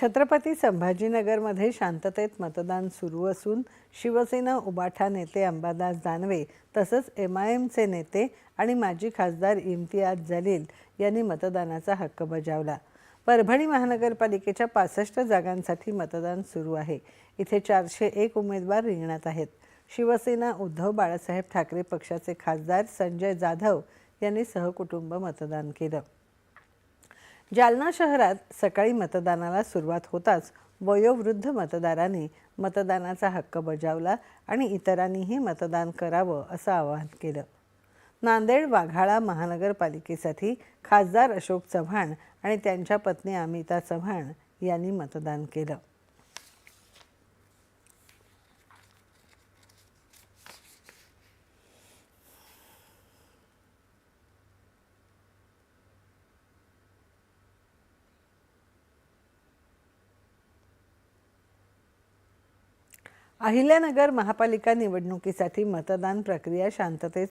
छत्रपती संभाजीनगरमध्ये शांततेत मतदान सुरू असून शिवसेना उबाठा नेते अंबादास दानवे तसंच एम आय एमचे नेते आणि माजी खासदार इम्तियाज जलील यांनी मतदानाचा हक्क बजावला. परभणी महानगरपालिकेच्या पासष्ट जागांसाठी मतदान सुरू आहे. इथे चारशे एक उमेदवार रिंगणात आहेत. शिवसेना उद्धव बाळासाहेब ठाकरे पक्षाचे खासदार संजय जाधव यांनी सहकुटुंब मतदान केलं. जालना शहरात सकाळी मतदानाला सुरुवात होताच वयोवृद्ध मतदारांनी मतदानाचा हक्क बजावला आणि इतरांनीही मतदान करावं असं आवाहन केलं. नांदेड वाघाळा महानगरपालिकेसाठी खासदार अशोक चव्हाण आणि त्यांच्या पत्नी अमिता चव्हाण यांनी मतदान केलं. अहिल्यानगर महापालिका निवडणुकीसाठी मतदान प्रक्रिया शांततेत